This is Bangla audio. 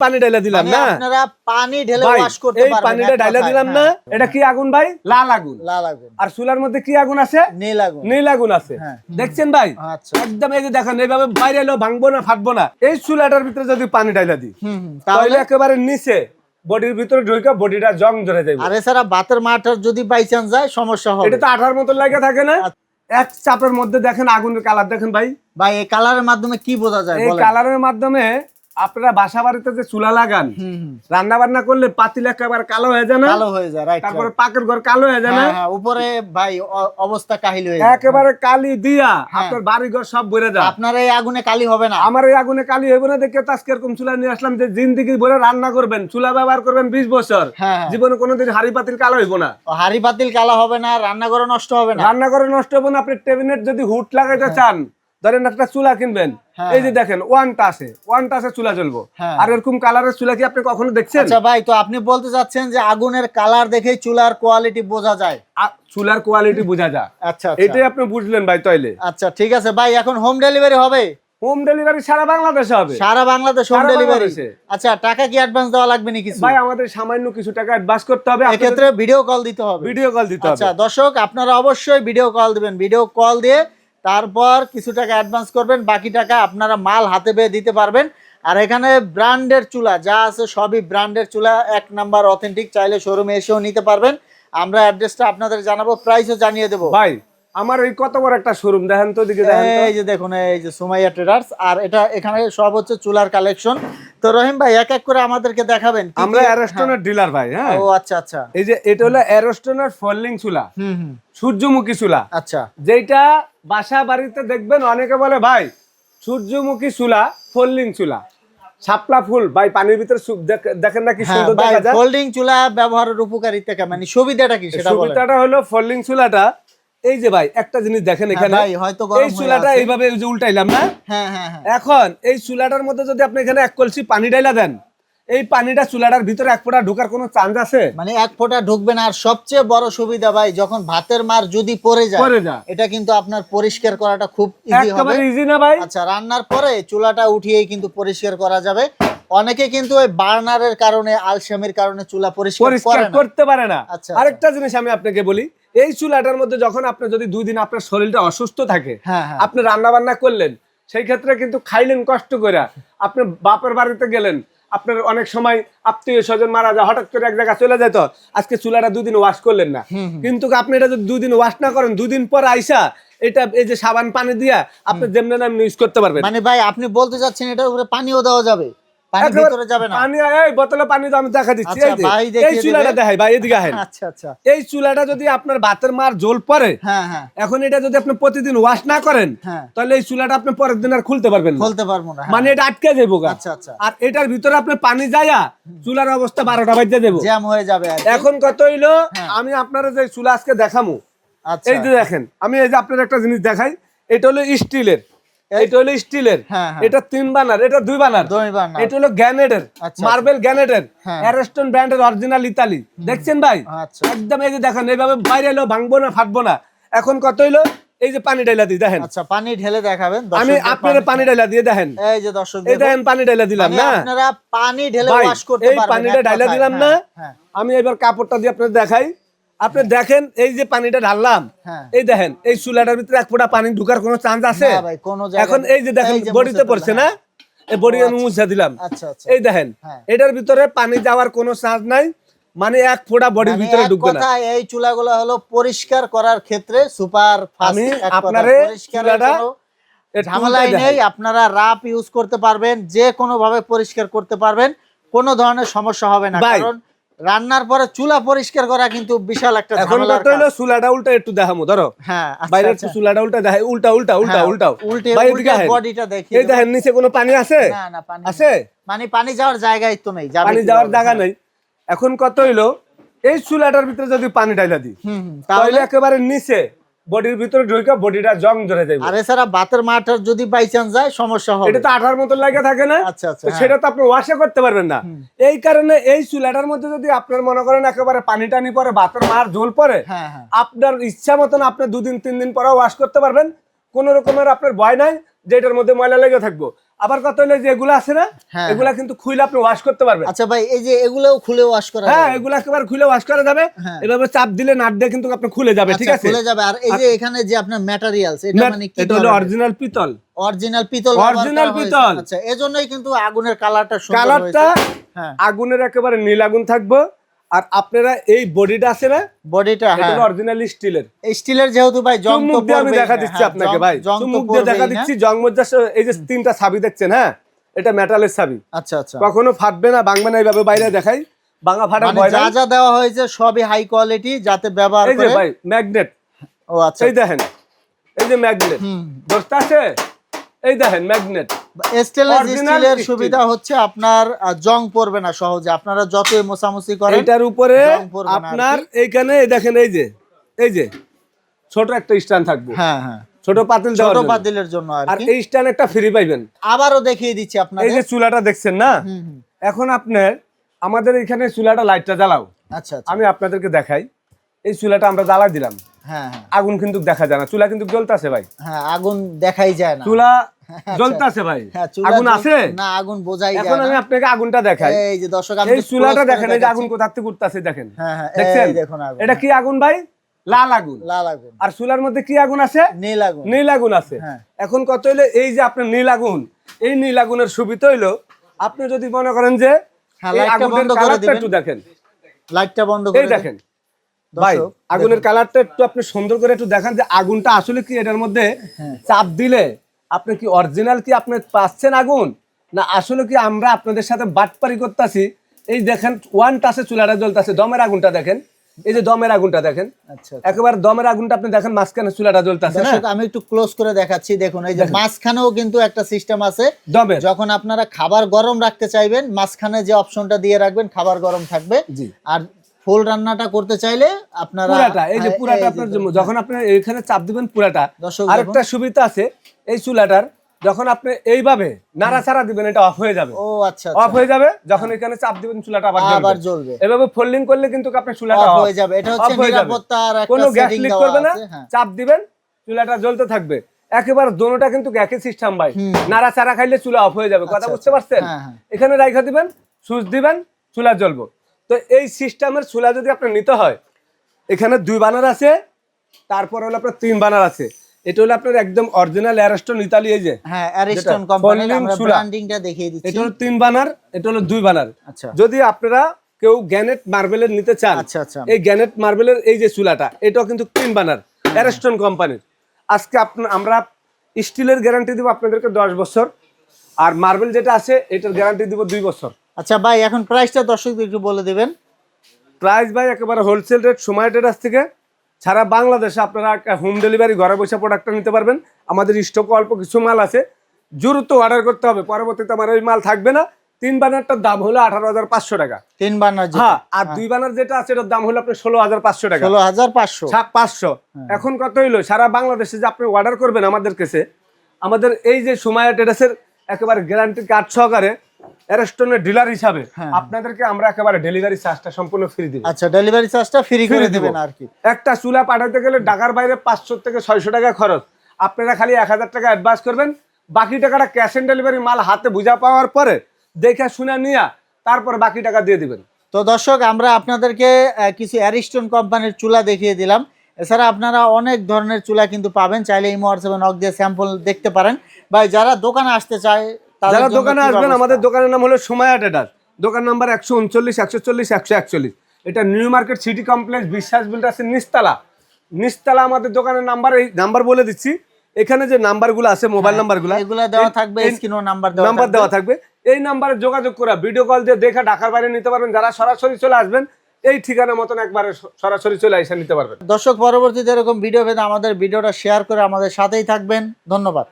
পানি ডাইলা দিলাম মানে না? আপনারা পানি ঢেলে ওয়াশ করতে এই পানিটা দিলাম না? হ্যাঁ। এটা কি আগুন ভাই? লাল আগুন। লাল আগুন। আর চুলার মধ্যে কি আগুন আছে? নীল আগুন। নীল আগুন আছে। হ্যাঁ। দেখছেন ভাই? আচ্ছা। একদম এই যে দেখেন এইভাবে বাইরে এলো ভাঙবো না ফাটবো না। এই চুলাটার ভিতরে যদি পানি দিই তাহলে? একেবারে নিচে বডির ভিতরে ঢুকে বডিটা জং ধরে যাবে আর এছাড়া বাতের মাঠার যদি বাই চান্স যায় সমস্যা হবে। এটা তো আঠার মতো লাগে থাকে না? আচ্ছা। এক চাপের মধ্যে দেখেন আগুনের কালার দেখেন ভাই। ভাই এই কালারের মাধ্যমে কি বোঝা যায় এই কালারের মাধ্যমে আপনারা বাসা বাড়িতে যে চুলা লাগান রান্না বান্না করলে পাতিল একেবারে কালো হয়ে যায় না? কালো হয়ে যায় রাইট তারপরে পাকের ঘর কালো হয়ে যায় না? হ্যাঁ হ্যাঁ উপরে ভাই অবস্থা কাহিল হয়ে যায়। একেবারে কালি দিয়া হ্যাঁ। আপনার বাড়ি ঘর সব ভরে যায়। আপনার এই আগুনে কালি হবে না। আমার এই আগুনে কালি হইব না দেখে তো আজকে এরকম চুলা নিয়ে আসলাম যে জিন্দিগি ভরে রান্না করবেন চুলা ব্যবহার করবেন বিশ বছর। জীবনে কোনোদিন হাড়ি পাতিল কালো হইব না। হাড়ি পাতিল কালো হবে না রান্না করে নষ্ট হবে না। রান্না করে নষ্ট হব না আপনি টেবিনেট যদি হুট লাগাইতে চান ধরেন একটা চুলা কিনবেন হ্যাঁ। এই যে দেখেন ওয়ান টাসে ওয়ান টাসে চুলা জ্বলবো। হ্যাঁ। আর এরকম কালারের চুলা কি আপনি কখনো দেখছেন? আচ্ছা ভাই তো আপনি বলতে চাচ্ছেন যে আগুনের কালার দেখেই চুলার কোয়ালিটি বোঝা যায়? চুলার কোয়ালিটি বোঝা যায়। আচ্ছা আচ্ছা। এটাই আপনি বুঝলেন ভাই তাইলে। আচ্ছা ঠিক আছে ভাই এখন হোম ডেলিভারি হবে? হোম ডেলিভারি সারা বাংলাদেশে হবে। সারা বাংলাদেশ হোম ডেলিভারি। আচ্ছা টাকা কি অ্যাডভান্স দেওয়া লাগবে নাকি কিছু? ভাই আমাদের সামান্য কিছু টাকা অ্যাডভান্স করতে হবে। এক্ষেত্রে ভিডিও কল দিতে হবে। ভিডিও কল দিতে হবে। আচ্ছা দর্শক আপনারা অবশ্যই ভিডিও কল দিবেন। ভিডিও কল দিয়ে তারপর কিছু টাকা অ্যাডভান্স করবেন, বাকি টাকা আপনারা মাল হাতে পেয়ে দিতে পারবেন। আর এখানে ব্র্যান্ডের চুলা, যা আছে সবই ব্র্যান্ডের চুলা, এক নাম্বার অথেন্টিক চাইলে শোরুমে এসেও নিতে পারবেন। আমরা অ্যাড্রেসটা আপনাদের জানাব প্রাইসও জানিয়ে দেবো। ভাই আমার ওই কত বড় একটা শোরুম দেখেন তো দিকে দেখেন এই যে দেখুন এই যে সুমাইয়া ট্রেডার্স আর এটা এখানে সব হচ্ছে চুলার কালেকশন তো রহিম ভাই এক এক করে আমাদেরকে দেখাবেন আমরা অ্যারোস্টনের ডিলার ভাই হ্যাঁ। ও আচ্ছা আচ্ছা। এই যে এটা হলো অ্যারোস্টনের ফলিং চুলা হুম হুম। সূর্যমুখী চুলা। আচ্ছা। যেটা বাসা বাড়িতে দেখবেন অনেকে বলে ভাই সূর্যমুখী চুলা ফোল্ডিং চুলা। শাপলা ফুল ভাই পানির ভিতরে দেখেন না কি হ্যাঁ সুন্দর দেখা যায়? ফোল্ডিং চুলা ব্যবহারের উপকারিতা কেমন মানে সুবিধাটা কি সেটা সুবিধাটা হলো ফোল্ডিং চুলাটা এই যে ভাই একটা জিনিস দেখেন এখানে হ্যাঁ গরম এই চুলাটা এইভাবে যে উল্টাইলাম না? হ্যাঁ হ্যাঁ এখন এই চুলাটার মধ্যে যদি আপনি এখানে এক কলসি পানি ডাইলা দেন এই পানিটা চুলাটার ভিতরে এক ফোঁটা ঢোকার কোনো চান্স আছে? মানে এক ফোঁটা ঢুকবে না আর সবচেয়ে বড় সুবিধা ভাই যখন ভাতের মার যদি পড়ে যায় পড়ে যায়। এটা কিন্তু আপনার পরিষ্কার করাটা খুব ইজি হবে। ইজি না ভাই? আচ্ছা রান্নার পরে চুলাটা উঠিয়েই কিন্তু পরিষ্কার করা যাবে। অনেকে কিন্তু ওই বার্নারের কারণে আলসামির কারণে চুলা পরিষ্কার করতে পারে না। আচ্ছা, আরেকটা জিনিস আমি আপনাকে বলি এই চুলাটার মধ্যে যখন আপনি যদি দুই দিন আপনার শরীরটা অসুস্থ থাকে হ্যাঁ হ্যাঁ। আপনি রান্না বান্না করলেন সেই ক্ষেত্রে কিন্তু খাইলেন কষ্ট করে আপনি বাপের বাড়িতে গেলেন আপনার অনেক সময় আত্মীয় স্বজন মারা যায় হঠাৎ করে এক জায়গায় চলে যেত আজকে চুলাটা দুদিন ওয়াশ করলেন না। কিন্তু আপনি এটা যদি দুদিন ওয়াশ না করেন দুদিন পর আইসা এটা এই যে সাবান পানি দিয়া আপনি যেমনি ইউজ করতে পারবেন। মানে ভাই আপনি বলতে চাচ্ছেন এটার উপরে পানিও দেওয়া যাবে? পানি ভিতরে যাবে না। পানি এই বোতলে পানি তো আমি দেখা দিচ্ছি আচ্ছা, এই এই চুলাটা দেখাই ভাই এদিকে আহেন। আচ্ছা আচ্ছা। এই চুলাটা যদি আপনার ভাতের মার জোল পরে হ্যাঁ হ্যাঁ। এখন এটা যদি আপনি প্রতিদিন ওয়াশ না করেন হ্যাঁ। তাহলে এই চুলাটা আপনি পরের দিন আর খুলতে পারবেন না। বলতে পারব না। মানে এটা আটকে যাব আচ্ছা আচ্ছা। আর এটার ভিতরে আপনি পানি যায়া চুলার অবস্থা বারোটা বাজে দেবো জ্যাম হয়ে যাবে এখন কত হইল। আমি আপনারা যে চুলা আজকে দেখামু। এই যে দেখেন আমি এই যে আপনার একটা জিনিস দেখাই এটা হলো স্টিলের। এটা হলো স্টিলের। হ্যাঁ, হ্যাঁ। এটা তিন বানার এটা দুই বানার। এটা হলো গ্যানেডের আচ্ছা, মার্বেল গ্যানেডের। অ্যারেস্টন ব্র্যান্ডের অরিজিনাল ইতালি। দেখছেন ভাই? আচ্ছা। একদম এই যে দেখেন এইভাবে বাইরে এলো ভাঙবো না ফাটবো না। এখন কত হইল? এই যে পানি ডাইলা দিই দেখেন। আচ্ছা পানি ঢেলে দেখাবেন। আমি আপনার পানি ডাইলা দিয়ে দেখেন। এই যে দর্শক এই দেখেন পানি ডাইলা দিলাম মানে না? আপনারা পানি ঢেলে ওয়াশ করতে এই পানিটা ডাইলা দিলাম না। হ্যাঁ আমি এবার কাপড়টা দিয়ে আপনার দেখাই। আপনি দেখেন এই যে পানিটা ঢাললাম হ্যাঁ। এই দেখেন এই চুলাটার ভিতরে এক ফোঁটা পানি ঢুকার কোনো চান্স আছে? এখন এই যে দেখেন বডিতে পড়ছে না? এই বডি আমি মুছে দিলাম। আচ্ছা আচ্ছা। এই দেখেন হ্যাঁ। এটার ভিতরে পানি যাওয়ার কোনো চান্স নাই মানে এক ফোঁটা বডির মানে ভিতরে ঢুকবে না। এই চুলাগুলো হলো পরিষ্কার করার ক্ষেত্রে সুপার আমি আপনারে চুলাটা ঝামেলাই নেই আপনারা রাপ ইউজ করতে পারবেন যে কোনো ভাবে পরিষ্কার করতে পারবেন কোনো ধরনের সমস্যা হবে না কারণ রান্নার পরে চুলা পরিষ্কার করা কিন্তু বিশাল একটা এখন কথা হলো চুলাটা উল্টা একটু দেখামো ধরো। হ্যাঁ আচ্ছা, বাইরে আচ্ছা। একটু চুলাটা উল্টা দেখাই উল্টা উল্টা উল্টা হ্যাঁ, উল্টা উল্টে। বডিটা দেখি। এই দেখেন নিচে কোনো পানি আছে? না না পানি আছে? মানে পানি যাওয়ার জায়গাই তো নেই যাবে পানি যাওয়ার জায়গা নেই। এখন কত হইল? এই চুলাটার ভিতরে যদি পানি ঢাইলা দিই তাহলে একেবারে নিচে বডির ভিতরে ঢুকে বডিটা জং ধরে যাবে আরে সারা বাতের মাটার যদি বাই চান্স যায় সমস্যা হবে। এটা তো আঠার মতো লাগে থাকে না? আচ্ছা আচ্ছা হ্যাঁ। সেটা তো আপনি ওয়াশে করতে পারবেন না। এই কারণে এই চুলাটার মধ্যে যদি আপনার মনে করেন একেবারে পানি টানি পরে বাতের মার ঝোল পরে হ্যাঁ হ্যাঁ। আপনার ইচ্ছা মতন আপনি দুদিন তিন দিন পরে ওয়াশ করতে পারবেন। কোন রকমের আপনার ভয় নাই যে এটার মধ্যে ময়লা লেগে থাকব। আবার কথা হলো যে এগুলো আছে না হ্যাঁ। এগুলা কিন্তু খুলে আপনি ওয়াশ করতে পারবেন। আচ্ছা ভাই এই যে এগুলোও খুলে ওয়াশ করা হ্যাঁ? এগুলো একেবারে খুলে ওয়াশ করা যাবে। হ্যাঁ। এভাবে চাপ দিলে নাট দিয়ে কিন্তু আপনি খুলে যাবে ঠিক আচ্ছা, আছে? খুলে যাবে। আর এই যে এখানে যে আপনার ম্যাটেরিয়ালস এটা মানে কি এটা হলো অরিজিনাল পিতল। অরিজিনাল পিতল অরিজিনাল পিতল। আচ্ছা এজন্যই কিন্তু আগুনের কালারটা সুন্দর কালারটা হ্যাঁ। আগুনের একেবারে নীল আগুন থাকব। আর আপনারা এই বডিটা আছে না? বডিটা হ্যাঁ। অরিজিনাল স্টিলের। স্টিলের যেহেতু ভাই জং তো আমি দেখা দিচ্ছি হ্যাঁ, আপনাকে ভাই। জং তো চুমুক দিয়ে দেখা দিচ্ছি জং মজ্জা এই যে তিনটা ছাবি দেখছেন হ্যাঁ? এটা মেটালের ছাবি। আচ্ছা আচ্ছা। কখনো ফাটবে না ভাঙবে না এইভাবে বাইরে দেখাই। ভাঙা ফাটার মানে ভয় যা যা দেওয়া হয়েছে সবই হাই কোয়ালিটি যাতে ব্যবহার করে এই যে ভাই ম্যাগনেট ও আচ্ছা। এই দেখেন এই যে ম্যাগনেট দোস্ত আছে? এই দেখেন ম্যাগনেট স্টেনলেস স্টিলের সুবিধা হচ্ছে আপনার জং পড়বে না সহজে। আপনারা যতই মোছামুছি করেন এটার উপরে। আপনার এইখানে দেখেন এই যে এই যে ছোট একটা স্ট্যান্ড থাকবে। হ্যাঁ হ্যাঁ। ছোট পাতিল ছোট পাতিলের জন্য আর এই স্ট্যান্ড একটা ফ্রি পাইবেন। আবারও দেখিয়ে দিচ্ছি এই যে চুলাটা দেখছেন না? এখন আপনার আমাদের এখানে চুলাটা লাইটটা জ্বালাও। আচ্ছা আচ্ছা। আমি আপনাদেরকে দেখাই। এই চুলাটা আমরা জ্বালা দিলাম। আগুন কিন্তু দেখা যায় না। চুলা কিন্তু জ্বলতেছে ভাই। হ্যাঁ আগুন দেখাই যায় না। চুলা জ্বলতেছে ভাই। হ্যাঁ আগুন আছে? না আগুন বোঝাই এখন আমি আপনাকে আগুনটা দেখাই। এই যে দর্শক এই চুলাটা দেখেন এই যে আগুন কোথা থেকে উঠতেছে দেখেন। হ্যাঁ হ্যাঁ দেখছেন? দেখুন আগুন। এটা কি আগুন ভাই? লাল আগুন। লাল আগুন। আর চুলার মধ্যে কি আগুন আছে? নীল আগুন। নীল আগুন আছে। হ্যাঁ। এখন কত হইল? এই যে আপনার নীল আগুন এই নীল আগুনের সুবিধা হইল আপনি যদি মনে করেন যে হ্যাঁ, লাইটটা বন্ধ করে দিবেন। একটু দেখেন। লাইটটা বন্ধ করে দেখেন। ভাই আগুনের কালারটা একটু আপনি সুন্দর করে একটু দেখান যে আগুনটা আসলে কি এটার মধ্যে হ্যাঁ। চাপ দিলে? আপনি কি অরিজিনাল কি আপনি পাচ্ছেন আগুন? না আসলে কি আমরা আপনাদের সাথে বাটপারি করতেছি? এই দেখেন ওয়ান টাসে চুলাটা জ্বলতেছে। দমের আগুনটা দেখেন। এই যে দমের আগুনটা দেখেন। আচ্ছা একেবারে দমের আগুনটা আপনি দেখেন মাঝখানে চুলাটা জ্বলতেছে না আমি একটু ক্লোজ করে দেখাচ্ছি। দেখুন এই যে মাঝখানেও কিন্তু একটা সিস্টেম আছে। দমের। যখন আপনারা খাবার গরম রাখতে চাইবেন মাঝখানে যে অপশনটা দিয়ে রাখবেন খাবার গরম থাকবে। জি। আর ফুল রান্নাটা করতে চাইলে আপনারা পুরাটা এই যে হ্যাঁ, পুরাটা আপনার জন্য- যখন আপনি এইখানে চাপ দিবেন পুরাটা আরেকটা সুবিধা আছে এই চুলাটার যখন আপনি এইভাবে নাড়াচাড়া দিবেন এটা অফ হয়ে যাবে। ও আচ্ছা অফ হয়ে যাবে যখন এখানে চাপ দিবেন চুলাটা আবার আবার জ্বলবে। এভাবে ফোল্ডিং করলে কিন্তু আপনার চুলাটা অফ হয়ে যাবে। এটা হচ্ছে। নিরাপত্তার একটা কোনো গ্যাস লিক করবে না হ্যাঁ। চাপ দিবেন চুলাটা জ্বলতে থাকবে। একেবারে দোনোটা কিন্তু একই সিস্টেম ভাই। নাড়াচাড়া খাইলে চুলা অফ হয়ে যাবে কথা আচ্ছা, বুঝতে পারছেন? হ্যাঁ, হ্যাঁ। এখানে রাইখা দিবেন সুইচ দিবেন চুলা জ্বলবো। তো এই সিস্টেমের চুলা যদি আপনার নিতে হয় এখানে দুই বানার আছে তারপর হলো আপনার তিন বানার আছে। এটা হলো আপনার একদম অরিজিনাল অ্যারেস্টন ইতালি এই যে। হ্যাঁ অ্যারিস্টন যেটা কোম্পানির আমরা ব্র্যান্ডিংটা দেখিয়ে দিচ্ছি। এটা হলো তিন বানার এটা হলো দুই বানার। আচ্ছা। যদি আপনারা কেউ গ্যানেট মার্বেলের নিতে চান আচ্ছা আচ্ছা। এই গ্যানেট মার্বেলের এই যে চুলাটা এটাও কিন্তু তিন বানার অ্যারেস্টন কোম্পানির আজকে আপনার আমরা স্টিলের গ্যারান্টি দিব আপনাদেরকে দশ বছর আর মার্বেল যেটা আছে এটার গ্যারান্টি দিব দুই বছর। আচ্ছা ভাই এখন প্রাইসটা দর্শকদের একটু বলে দেবেন। প্রাইস ভাই একেবারে হোলসেল রেট সময় রেট থেকে। সারা বাংলাদেশে আপনারা হোম ডেলিভারি ঘরে বসে প্রোডাক্টটা নিতে পারবেন। আমাদের স্টকে অল্প কিছু মাল আছে। দ্রুত অর্ডার করতে হবে। পরবর্তীতে আমার ওই মাল থাকবে না। তিন বানারটার দাম হলো আঠারো হাজার পাঁচশো টাকা। তিন বানার হ্যাঁ আর দুই বানার যেটা আছে এটার দাম হলো আপনার ষোলো হাজার পাঁচশো টাকা। ষোলো হাজার পাঁচশো। পাঁচশো। এখন কত হইল? সারা বাংলাদেশে যে আপনি অর্ডার করবেন আমাদের কাছে আমাদের এই যে সময় টেরাসের একেবারে গ্যারান্টি কার্ড সহকারে অ্যারেস্টনের ডিলার হিসাবে হ্যাঁ। আপনাদেরকে আমরা একেবারে ডেলিভারি চার্জটা সম্পূর্ণ ফ্রি দিব। আচ্ছা ডেলিভারি চার্জটা ফ্রি করে। দেবেন আর কি। একটা চুলা পাঠাতে গেলে ঢাকার বাইরে পাঁচশো থেকে ছয়শো টাকা খরচ। আপনারা খালি এক হাজার টাকা অ্যাডভান্স করবেন। বাকি টাকাটা ক্যাশ অন ডেলিভারি মাল হাতে বুঝা পাওয়ার পরে দেখে শুনে নিয়ে তারপর বাকি টাকা দিয়ে দিবেন। তো দর্শক আমরা আপনাদেরকে কিছু অ্যারিস্টন কোম্পানির চুলা দেখিয়ে দিলাম। এছাড়া আপনারা অনেক ধরনের চুলা কিন্তু পাবেন। চাইলে এই হোয়াটসঅ্যাপে নক দিয়ে স্যাম্পল দেখতে পারেন। বা যারা দোকানে আসতে চায় যারা দোকানে আসবেন আমাদের দোকানের নাম হলো সময়া টেডার দোকান নাম্বার একশো উনচল্লিশ একশো চল্লিশ একশো একচল্লিশ। এটা New Market city complex Biswas builder আছে নিস্তালা নিস্তালা আমাদের দোকানের নাম্বার এই নাম্বার বলে দিচ্ছি। এখানে যে নাম্বারগুলো আছে মোবাইল নাম্বারগুলো এগুলা দেওয়া থাকবে স্ক্রিনও নাম্বার দেওয়া নাম্বার। দেওয়া থাকবে। এই নাম্বারে যোগাযোগ করা ভিডিও কল দিয়ে দেখে ঢাকার বাইরে নিতে পারবেন। যারা সরাসরি চলে আসবেন এই ঠিকানা মতন একবারে সরাসরি চলে এসে নিতে পারবেন। দর্শক পরবর্তীতে এরকম ভিডিও পেতে আমাদের ভিডিওটা শেয়ার করে আমাদের সাথেই থাকবেন। ধন্যবাদ।